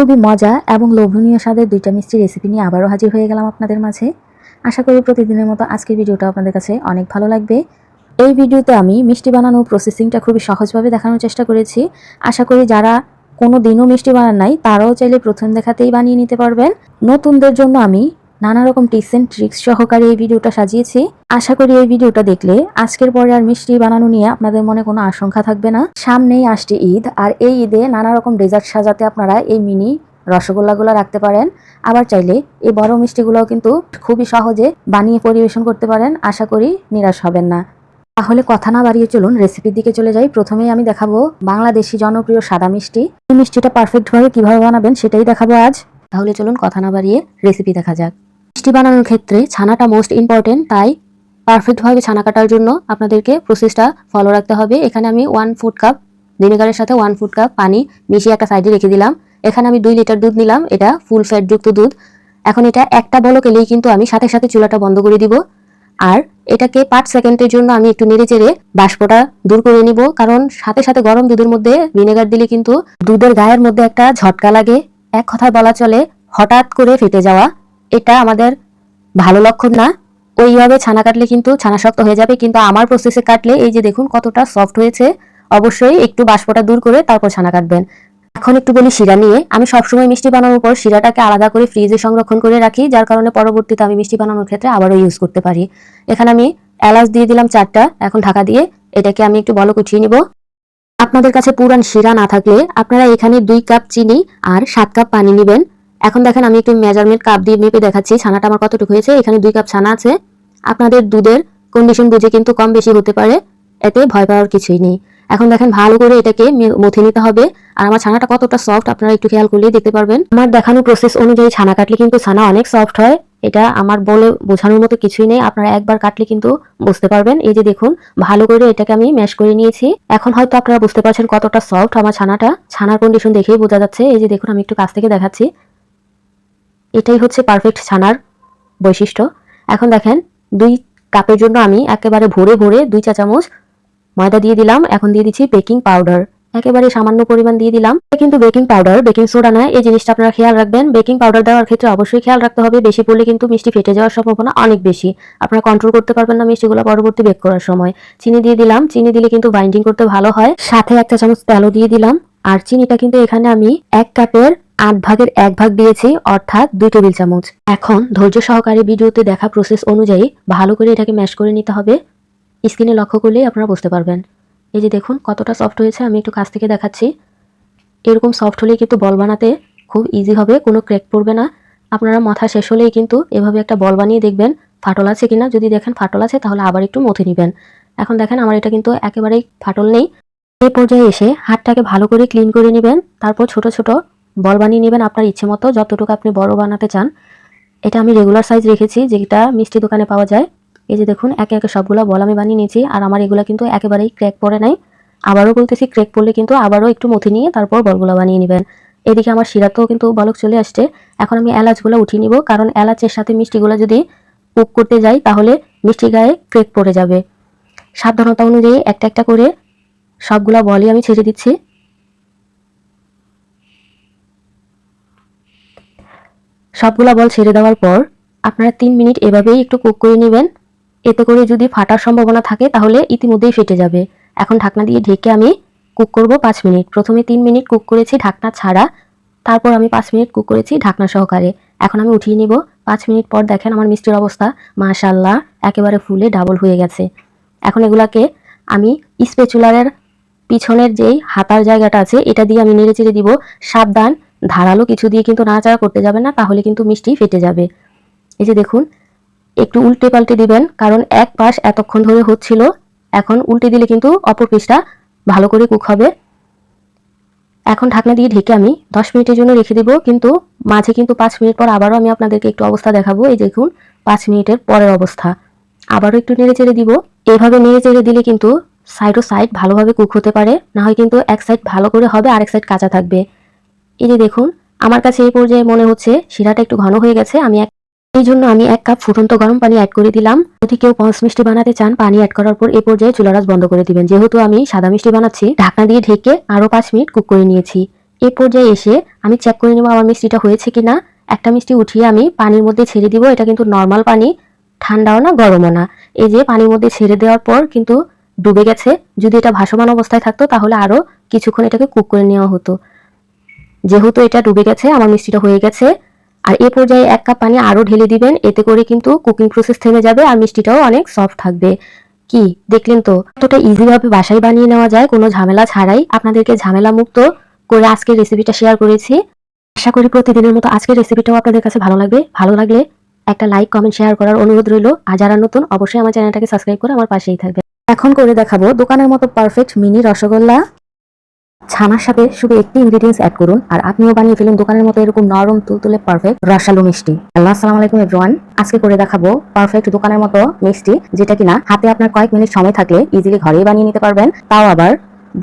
খুবই মজা এবং লোভনীয় স্বাদের দুইটা মিষ্টি রেসিপি নিয়ে আবারও হাজির হয়ে গেলাম আপনাদের মাঝে। আশা করি প্রতিদিনের মতো আজকের ভিডিওটা আপনাদের কাছে অনেক ভালো লাগবে। এই ভিডিওতে আমি মিষ্টি বানানোর প্রসেসিংটা খুবই সহজভাবে দেখানোর চেষ্টা করেছি। আশা করি যারা কোনো দিনও মিষ্টি বানান নাই, তারাও চাইলে প্রথম দেখাতেই বানিয়ে নিতে পারবেন। নতুনদের জন্য আমি নানা রকম টিপস এন্ড ট্রিক্স সহকারে এই ভিডিওটা সাজিয়েছি। আশা করি এই ভিডিওটা দেখলে আজকের পরে আর মিষ্টি বানানো নিয়ে আপনাদের মনে কোনো আশঙ্কা থাকবে না। সামনেই আসছে ঈদ, আর এই ঈদে নানা রকম ডেজার্ট সাজাতে আপনারা এই মিনি রসগোল্লাগুলো রাখতে পারেন। আবার চাইলে এই বড় মিষ্টিগুলোও কিন্তু খুবই সহজে বানিয়ে পরিবেশন করতে পারেন। আশা করি নিরাশ হবেন না। তাহলে কথা না বাড়িয়ে চলুন রেসিপির দিকে চলে যাই। প্রথমেই আমি দেখাবো বাংলাদেশি জনপ্রিয় সাদা মিষ্টি। এই মিষ্টিটা পারফেক্টভাবে কীভাবে বানাবেন সেটাই দেখাবো আজ। তাহলে চলুন কথা না বাড়িয়ে রেসিপি দেখা যাক। মিষ্টি বানানোর ক্ষেত্রে ছানাটা মোস্ট ইম্পর্টেন্ট তাই পারফেক্টভাবে ছানা কাটার জন্য আপনাদেরকে প্রসেসটা ফলো রাখতে হবে। এখানে আমি ওয়ান ফুড কাপ ভিনেগারের সাথে ওয়ান ফুড কাপ পানি মিশিয়ে একটা সাইডে রেখে দিলাম। এখানে আমি দুই লিটার দুধ নিলাম, এটা ফুল ফ্যাটযুক্ত দুধ। এখন এটা একটা বলক এলেই কিন্তু আমি সাথে সাথে চুলাটা বন্ধ করে দিব। আর এটাকে পাঁচ সেকেন্ডের জন্য আমি একটু নেড়ে চেড়ে বাষ্পটা দূর করে নিব, কারণ সাথে সাথে গরম দুধের মধ্যে ভিনেগার দিলে কিন্তু দুধের গায়ের মধ্যে একটা ঝটকা লাগে। এক কথায় বলা চলে, হঠাৎ করে ফেটে যাওয়া। এটা আমাদের ভালো লক্ষণ না। ওইভাবে ছানা কাটলে কিন্তু ছানা শক্ত হয়ে যাবে, কিন্তু আমার প্রসেসে কাটলে এই যে দেখুন কতটা সফট হয়েছে, অবশ্যই একটু বাষ্পটা দূর করে তারপর ছানা কাটবেন। এখন একটু বলি শিরা নিয়ে। আমি সবসময় মিষ্টি বানানোর পর শিরাটাকে আলাদা করে ফ্রিজে সংরক্ষণ করে রাখি, যার কারণে পরবর্তীতে আমি মিষ্টি বানানোর ক্ষেত্রে আবারও ইউজ করতে পারি। এখানে আমি এলাচ দিয়ে দিলাম চারটা, এখন ঢাকা দিয়ে এটাকে আমি একটু বলক উঠিয়ে নিব। আপনাদের কাছে পুরান শিরা না থাকলে আপনারা এখানে দুই কাপ চিনি আর সাত কাপ পানি নেবেন। এখন দেখেন আমি একটু মেজারমেন্ট কাপ দিয়ে মেপে দেখাচ্ছি, ছানাটা আমার কতটুকু হয়েছে, এখানে দুই কাপ ছানা আছে। আপনাদের দুধের কন্ডিশন বুঝে কিন্তু কম বেশি হতে পারে, এতে ভয় পাওয়ার কিছুই নেই। এখন দেখেন ভালো করে এটাকে মথে নিতে হবে, আর আমার ছানাটা কতটা সফট আপনারা একটু খেয়াল করলেই দেখতে পারবেন। আমার দেখানো প্রসেস অনুযায়ী ছানা কাটলে কিন্তু ছানা অনেক সফট হয়, এটা আমার বলে বোঝানোর মতো কিছুই নেই, আপনারা একবার কাটলে কিন্তু বুঝতে পারবেন। এই যে দেখুন, ভালো করে এটাকে আমি ম্যাশ করে নিয়েছি। এখন হয়তো আপনারা বুঝতে পারছেন কতটা সফট আমার ছানাটা, ছানার কন্ডিশন দেখেই বোঝা যাচ্ছে। এই যে দেখুন, আমি একটু কাছ থেকে দেখাচ্ছি। এটাই হচ্ছে পারফেক্ট ছানার বৈশিষ্ট্য। এখন দেখেন, দুই কাপের জন্য আমি একেবারে ভরে ভরে দুই চা চামচ ময়দা দিয়ে দিলাম। এখন দিয়ে দিচ্ছি বেকিং পাউডার একেবারে সামান্য পরিমাণ দিয়ে দিলাম। কিন্তু বেকিং পাউডার বেকিং সোডা নয়। এই জিনিসটা আপনারা খেয়াল রাখবেন। বেকিং পাউডার দেওয়ার ক্ষেত্রে অবশ্যই খেয়াল রাখতে হবে। বেশি পড়লে কিন্তু মিষ্টি ফেটে যাওয়ার সম্ভাবনা অনেক বেশি। আপনারা কন্ট্রোল করতে পারবেন না মিষ্টিগুলো পরবর্তী বেক করার সময়। চিনি দিয়ে দিলাম। চিনি দিলে কিন্তু বাইন্ডিং করতে ভালো হয়। সাথে একটা চামচ তেলও দিয়ে দিলাম। আর চিনিটা কিন্তু এখানে আমি এক কাপের আট ভাগের এক ভাগ দিয়েছি, অর্থাৎ দুই টেবিল চামচ। এখন ধৈর্য সহকারে ভিডিওতে দেখা প্রসেস অনুযায়ী ভালো করে এটাকে ম্যাশ করে নিতে হবে। স্ক্রিনে লক্ষ্য করলেই আপনারা বুঝতে পারবেন। এই যে দেখুন কতটা সফট হয়েছে, আমি একটু কাছ থেকে দেখাচ্ছি। এরকম সফট হলেই কিন্তু বল বানাতে খুব ইজি হবে, কোনো ক্র্যাক পড়বে না। আপনারা মাথা শেষ হলেই কিন্তু এভাবে একটা বল বানিয়ে দেখবেন, ফাটল আছে কিনা। যদি দেখেন ফাটল আছে, তাহলে আবার একটু মথে নেবেন। এখন দেখেন আমার এটা কিন্তু একেবারেই ফাটল নেই। এই পর্যায়ে এসে হাতটাকে ভালো করে ক্লিন করে নেবেন। তারপর ছোট ছোট বল বানিয়ে নেবেন আপনার ইচ্ছে মতো, যতটুকু আপনি বড় বানাতে চান। এটা আমি রেগুলার সাইজ রেখেছি, যেটা মিষ্টি দোকানে পাওয়া যায়। এই যে দেখুন, একে একে সবগুলো বল আমি বানিয়ে নিয়েছি, আর আমার এগুলো কিন্তু একেবারেই ক্র্যাক পড়ে নাই। আবারও বলতেছি ক্র্যাক পড়লে কিন্তু আবারও একটু মথে নিয়ে তারপর বলগুলো বানিয়ে নেবেন। এদিকে আমার শিরাতেও কিন্তু বলক চলে আসছে। এখন আমি এলাচগুলো উঠিয়ে নিব, কারণ এলাচের সাথে মিষ্টিগুলো যদি কুক করতে যাই, তাহলে মিষ্টি গায়ে ক্র্যাক পড়ে যাবে। সাবধানতা অনুযায়ী একটা একটা করে সবগুলা বলই আমি ছেড়ে দিচ্ছি। সবগুলা বল ছেড়ে দেওয়ার পর আপনারা তিন মিনিট এভাবেই একটু কুক করে নেবেন। এতে করে যদি ফাটার সম্ভাবনা থাকে, তাহলে ইতিমধ্যেই ফেটে যাবে। এখন ঢাকনা দিয়ে ঢেকে আমি কুক করব পাঁচ মিনিট। প্রথমে তিন মিনিট কুক করেছি ঢাকনা ছাড়া। তারপর আমি পাঁচ মিনিট কুক করেছি ঢাকনা সহকারে। এখন আমি উঠিয়ে নিব। পাঁচ মিনিট পর দেখেন আমার মিষ্টির অবস্থা। মাশাল্লাহ একেবারে ফুলে ডাবল হয়ে গেছে। এখন এগুলাকে আমি স্পেচুলারের পিছনের যেই হাতার জায়গাটা আছে, এটা দিয়ে আমি নেড়ে চেড়ে দিব। সাবধান ধারালো কিছু দিয়ে কিন্তু নাড়াচাড়া করতে যাবে না, তাহলে কিন্তু মিষ্টি ফেটে যাবে। এই যে দেখুন, একটু উল্টে পাল্টে দিবেন, কারণ এক পাশ এতক্ষণ ধরে হচ্ছিল, এখন উল্টে দিলে কিন্তু অপর পিসটা ভালো করে কুক হবে। এখন ঢাকনা দিয়ে ঢেকে আমি দশ মিনিটের জন্য রেখে দিব, কিন্তু মাঝে কিন্তু পাঁচ মিনিট পর আবারও আমি আপনাদেরকে একটু অবস্থা দেখাবো। এই দেখুন, পাঁচ মিনিটের পরের অবস্থা। আবারও একটু নেড়ে চেড়ে দিব। এইভাবে নেড়ে চেড়ে দিলে কিন্তু সাইড ও সাইড ভালোভাবে কুক হতে পারে, না হয় কিন্তু এক সাইড ভালো করে হবে আর এক সাইড কাঁচা থাকবে। এই যে দেখুন, আমার কাছে এই পর্যায়ে মনে হচ্ছে শিরাটা একটু ঘন হয়ে গেছে, আমি এক এই জন্য আমি এক কাপ ফুটন্ত গরম পানি অ্যাড করে দিলাম। যদি কেউ পঞ্চ মিষ্টি বানাতে চান, পানি অ্যাড করার পর এই পর্যায়ে চুলারাজ বন্ধ করে দিবেন। যেহেতু আমি সাদা মিষ্টি বানাচ্ছি, ঢাকনা দিয়ে ঢেকে আরও পাঁচ মিনিট কুক করে নিয়েছি। এ পর্যায়ে এসে আমি চেক করে নেব আমার মিষ্টিটা হয়েছে কিনা। একটা মিষ্টি উঠিয়ে আমি পানির মধ্যে ছেড়ে দিব, এটা কিন্তু নর্মাল পানি, ঠান্ডাও না, গরমও না। এই যে পানির মধ্যে ছেড়ে দেওয়ার পর কিন্তু ডুবে গেছে। যদি এটা ভাসমান অবস্থায় থাকতো, তাহলে আরও কিছুক্ষণ এটাকে কুক করে নেওয়া হতো। যেহেতু এটা ডুবে গেছে, আমার মিষ্টিটা হয়ে গেছে, আর এ পর্যায়ে এক কাপ পানি আরও ঢেলে দিবেন, এতে করে কিন্তু কুকিং প্রসেস থেমে যাবে আর মিষ্টিটাও অনেক সফট থাকবে। কি? দেখলেন তো? কতটা ইজিভাবে বাসায় বানিয়ে নেওয়া যায়, কোনো ঝামেলা ছাড়াই। আপনাদেরকে ঝামেলা মুক্ত করে আজকের রেসিপিটা শেয়ার করেছি। আশা করি প্রতিদিনের মতো আজকের রেসিপিটাও আপনাদের কাছে ভালো লাগবে। ভালো লাগলে একটা লাইক কমেন্ট শেয়ার করার অনুরোধ রইল। আর যারা নতুন, অবশ্যই আমার চ্যানেলটাকে সাবস্ক্রাইব করে আমার পাশেই থাকবে এখন করে দেখাবো দোকানের মতো পারফেক্ট মিনি রসগোল্লা। ছানার সাথে শুধু একটি ইনগ্রিডিয়েন্টস অ্যাড করুন, আর আপনিও বানিয়ে ফেলুন দোকানের মতো এরকম নরম তুলতুলে পারফেক্ট রসালো মিষ্টি। আল্লাহ, আসসালাম আলাইকুম এভরিওয়ান আজকে করে দেখাবো পারফেক্ট দোকানের মতো মিষ্টি, যেটা কিনা হাতে আপনার কয়েক মিনিট সময় থাকলে ইজিলি ঘরেই বানিয়ে নিতে পারবেন। তাও আবার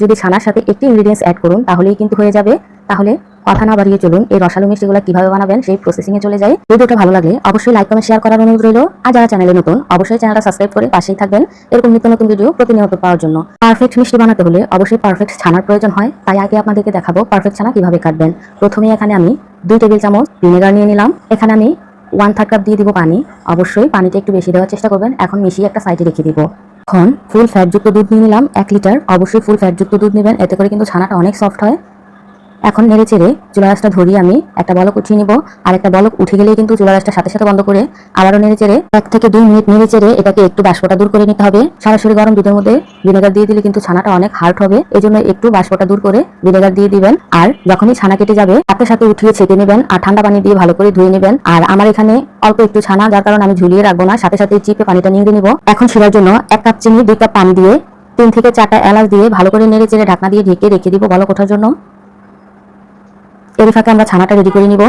যদি ছানার সাথে একটি ইনগ্রিডিয়েন্টস অ্যাড করুন, তাহলেই কিন্তু হয়ে যাবে। তাহলে কথা না বাড়িয়ে চলুন, এই রসালো মিষ্টিগুলো কীভাবে বানাবেন, সেই প্রসেসিংয়ে চলে যাই। ভিডিওটা ভালো লাগলে অবশ্যই লাইক কমেন্ট শেয়ার করার অনুরোধ রইল। আর যারা চ্যানেলে নতুন, অবশ্যই চ্যানেলটা সাবস্ক্রাইব করে পাশেই থাকবেন। এরকম নিত্য নতুন ভিডিও প্রতিনিয়ত পাওয়ার জন্য। পারফেক্ট মিষ্টি বানাতে হলে অবশ্যই পারফেক্ট ছানার প্রয়োজন হয়। তাই আগে আপনাদেরকে দেখাবো পারফেক্ট ছানা কীভাবে কাটবেন। প্রথমে এখানে আমি দুই টেবিল চামচ ভিনেগার নিয়ে নিলাম। এখানে আমি ওয়ান থার্ড কাপ দিয়ে দিব পানি। অবশ্যই পানিটা একটু বেশি দেওয়ার চেষ্টা করবেন। এখন মিশিয়ে একটা সাইডে রেখে দিব। এখন ফুল ফ্যাটযুক্ত দুধ নিয়ে নিলাম, এক লিটার অবশ্যই ফুল ফ্যাটযুক্ত দুধ নেবেন, এতে করে কিন্তু ছানাটা অনেক সফট হয়। এখন নেড়ে চেড়ে চুলা রাসটা ধরিয়ে আমি একটা বলক উঠিয়ে নিব। আর একটা বলক উঠে গেলেই কিন্তু চুলা রাসটা সাথে সাথে বন্ধ করে আবারও নেড়ে চেড়ে এক থেকে দুই মিনিট নেড়ে চেড়ে এটাকে একটু বাষ্পটা দূর করে নিতে হবে। সরাসরি গরম দুধের মধ্যে ভিনেগার দিয়ে দিলে কিন্তু ছানাটা অনেক হার্ড হবে। এই জন্য একটু বাষ্পটা দূর করে ভিনেগার দিয়ে দিবেন। আর যখনই ছানা কেটে যাবে, সাথে সাথে উঠিয়ে ছেঁকে নেবেন আর ঠান্ডা পানি দিয়ে ভালো করে ধুয়ে নেবেন। আর আমার এখানে অল্প একটু ছানা, যার কারণে আমি ঝুলিয়ে রাখব না। সাথে সাথে চিপে পানিটা নিয়ে নিব। এখন শিরার জন্য এক কাপ চিনি, দুই কাপ পানি দিয়ে তিন থেকে চারটা এলাচ দিয়ে ভালো করে নেড়ে চেড়ে ঢাকনা দিয়ে ঢেকে রেখে দিব বলক ওঠার জন্য। এর ফাঁকে আমরা ছানাটা রেডি করে নিব।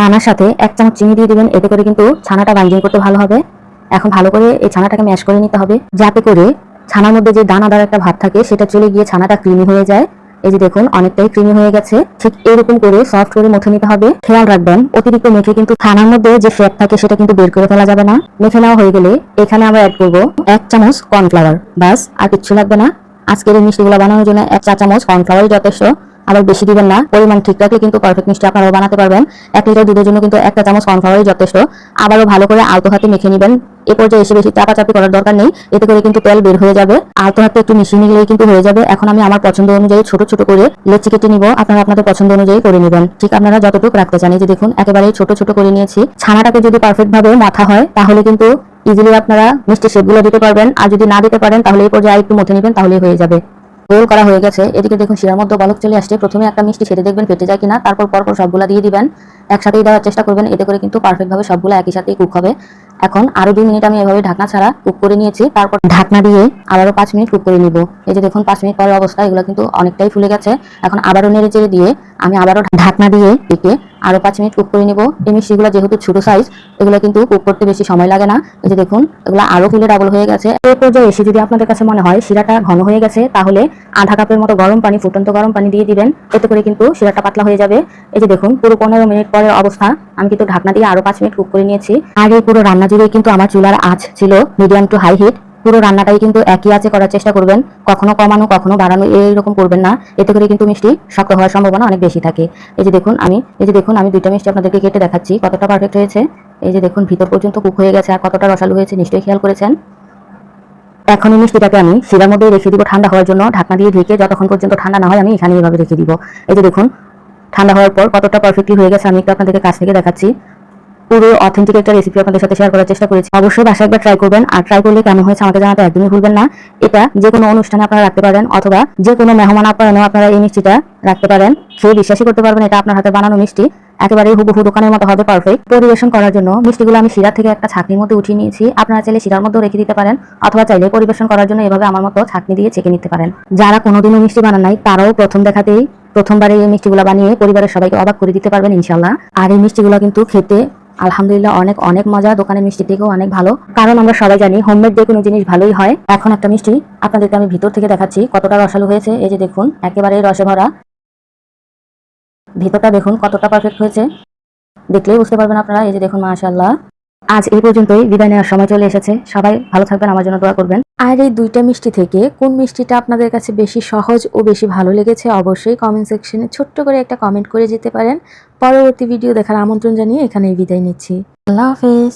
ছানার সাথে এক চামচ চিনি দিয়ে দিবেন, এতে করে কিন্তু ছানাটা বাইন্ডিং করতে ভালো হবে। এখন ভালো করে এই ছানাটাকে ম্যাশ করে নিতে হবে, যাতে করে ছানার মধ্যে যে দানাদার একটা ভাত থাকে, সেটা চলে গিয়ে ছানাটা ক্রিমি হয়ে যায়। এই যে দেখুন, অনেকটাই ক্রিমি হয়ে গেছে। ঠিক এরকম করে সফট করে মুঠে নিতে হবে। খেয়াল রাখবেন, অতিরিক্ত মেখে কিন্তু ছানার মধ্যে যে ফ্যাট থাকে, সেটা কিন্তু বের করে ফেলা যাবে না। মেখে নেওয়া হয়ে গেলে এখানে আমরা অ্যাড করব এক চামচ কর্নফ্লাওয়ার বাস আর কিচ্ছু লাগবে না। আজকের এই মিষ্টিগুলো বানানোর জন্য এক চা চামচ কর্নফ্লাওয়ারই যথেষ্ট। আবার বেশি দিবেন না। পরিমাণ ঠিক রাখলে কিন্তু পারফেক্ট মিষ্টি আপনারাও বানাতে পারবেন। এক লিটার দুধের জন্য কিন্তু একটা চামচ কর্নফ্লাওয়ারই যথেষ্ট। আবারও ভালো করে আলতো হাতে মেখে নেবেন। এ পর্যায়ে এসে বেশি চাপাচাপি করার দরকার নেই। এতে করে কিন্তু তেল বের হয়ে যাবে। আলতো হাতে একটু মিশিয়ে নিলেই কিন্তু হয়ে যাবে। এখন আমি আমার পছন্দ অনুযায়ী ছোট ছোট করে লেচি কেটে নিব। আপনারা আপনাদের পছন্দ অনুযায়ী করে নেবেন। ঠিক আপনারা যতটুকু রাখতে চান। এই যে দেখুন একেবারে ছোট ছোট করে নিয়েছি। ছানাটাকে যদি পারফেক্ট ভাবে মাথা হয়, তাহলে কিন্তু ইজিলি আপনারা মিষ্টি শেপগুলো দিতে পারবেন। আর যদি না দিতে পারেন, তাহলে এই পর্যায়ে একটু মথে নেবেন, তাহলেই হয়ে যাবে। গোল করা হয়ে গেছে। এদিকে দেখুন শিরার মধ্যে বালক চলে আসছে। প্রথমে একটা মিষ্টি ছেড়ে দেখবেন ফেটে যায় কিনা, তারপর পরপর সবগুলা দিয়ে দিবেন। একসাথেই দেওয়ার চেষ্টা করবেন। এতে করে কিন্তু পারফেক্টভাবে সবগুলো একই সাথেই কুক হবে। এখন আরও দুই মিনিট আমি এভাবে ঢাকনা ছাড়া কুক করে নিয়েছি, তারপর ঢাকনা দিয়ে আবারও পাঁচ মিনিট কুক করে নিব। এই যে দেখুন, পাঁচ মিনিট পরের অবস্থা, এগুলো কিন্তু অনেকটাই ফুলে গেছে। এখন আবারও নেড়ে চেড়ে দিয়ে আমি আবারও ঢাকনা দিয়ে একে আরও পাঁচ মিনিট কুক করে নিব। এই মিষ্টিগুলো যেহেতু ছোট সাইজ এগুলো কিন্তু কুক করতে বেশি সময় লাগে না। এই যে দেখুন, এগুলো আরও ফুলে ডাবল হয়ে গেছে। এই পর্যায়ে এসে যদি আপনাদের কাছে মনে হয় শিরাটা ঘন হয়ে গেছে, তাহলে আধা কাপের মতো গরম পানি, ফুটন্ত গরম পানি দিয়ে দিবেন। এতে করে কিন্তু শিরাটা পাতলা হয়ে যাবে। এই যে দেখুন, পুরো পনেরো মিনিট পরের অবস্থা। আমি কিন্তু ঢাকনা দিয়ে আরও পাঁচ মিনিট কুক করে নিয়েছি। আর এই পুরো রান্না জুড়ে কিন্তু আমার চুলার আঁচ ছিল মিডিয়াম টু হাই হিট পুরো রান্নাটাই কিন্তু একই আছে করার চেষ্টা করবেন। কখনো কমানো, কখনো বাড়ানো, এইরকম করবেন না। এতে করে কিন্তু মিষ্টি শক্ত হওয়ার সম্ভাবনা অনেক বেশি থাকে। এই যে দেখুন আমি, এই যে দেখুন আমি দুইটা মিষ্টি আপনাদেরকে কেটে দেখাচ্ছি, কতটা পারফেক্ট হয়েছে। এই যে দেখুন ভিতর পর্যন্ত কুক হয়ে গেছে আর কতটা রসালো হয়েছে, নিশ্চয়ই খেয়াল করেছেন। এখন এই মিষ্টিটাকে আমি শিরার মধ্যে রেখে দিব ঠান্ডা হওয়ার জন্য। ঢাকনা দিয়ে ঢেকে যতক্ষণ পর্যন্ত ঠান্ডা না হয় আমি এখানে এভাবে রেখে দিব। এই যে দেখুন ঠান্ডা হওয়ার পর কতটা পারফেক্টলি হয়ে গেছে আমি একটু আপনাদেরকে কাছ থেকে দেখাচ্ছি। পুরো অথেন্টিক একটা রেসিপি আপনাদের সাথে শেয়ার করার চেষ্টা করেছি। অবশ্যই বাসায় একবার ট্রাই করবেন আর ট্রাই করলে কেমন হয়েছে আমাকে জানাতে একদমই ভুলবেন না। এটা যে কোনো অনুষ্ঠানে আপনারা রাখতে পারেন অথবা যে কোনো মেহমান আপ্যায়নেও আপনারা এই মিষ্টিটা রাখতে পারেন। খেয়ে বিশ্বাসই করতে পারবেন এটা আপনার হাতে বানানো মিষ্টি। একেবারে হুবহু দোকানের মতো হবে পারফেক্ট পরিবেশন করার জন্য মিষ্টিগুলো আমি শিরা থেকে একটা ছাকনির মধ্যে উঠিয়ে নিয়েছি। আপনারা চাইলে শিরার মধ্যেও রেখে দিতে পারেন অথবা চাইলে পরিবেশন করার জন্য এভাবে আমার মতো ছাকনি দিয়ে ছেঁকে নিতে পারেন। যারা কোনোদিনও মিষ্টি বানান নাই, তারাও প্রথম দেখাতেই প্রথমবারে এই মিষ্টিগুলো বানিয়ে পরিবারের সবাইকে অবাক করে দিতে পারবেন ইনশাল্লাহ আর এই মিষ্টিগুলো কিন্তু খেতে, আলহামদুলিল্লাহ, অনেক অনেক মজা। দোকানের মিষ্টি থেকেও অনেক ভালো। কারণ আমরা সবাই জানি হোমমেড যে কোনো জিনিস ভালোই হয়। এখন একটা মিষ্টি আপনাদেরকে আমি ভিতর থেকে দেখাচ্ছি, কতটা রসালো হয়েছে। এই যে দেখুন, একেবারে রসে ভরা ভিতরটা দেখুন কতটা পারফেক্ট হয়েছে। দেখলেই বুঝতে পারবেন আপনারা। এই যে দেখুন মাশাল্লাহ আজ এই পর্যন্তই। বিদায় নেওয়ার সময় চলে এসেছে। সবাই ভালো থাকবেন আমার জন্য দোয়া করবেন। আর এই দুইটা মিষ্টি থেকে কোন মিষ্টিটা আপনাদের কাছে বেশি সহজ ও বেশি ভালো লেগেছে অবশ্যই কমেন্ট সেকশনে ছোট্ট করে একটা কমেন্ট করে যেতে পারেন। পরবর্তী ভিডিও দেখার আমন্ত্রণ জানিয়ে এখানেই বিদায় নিচ্ছি। আল্লাহ হাফেজ।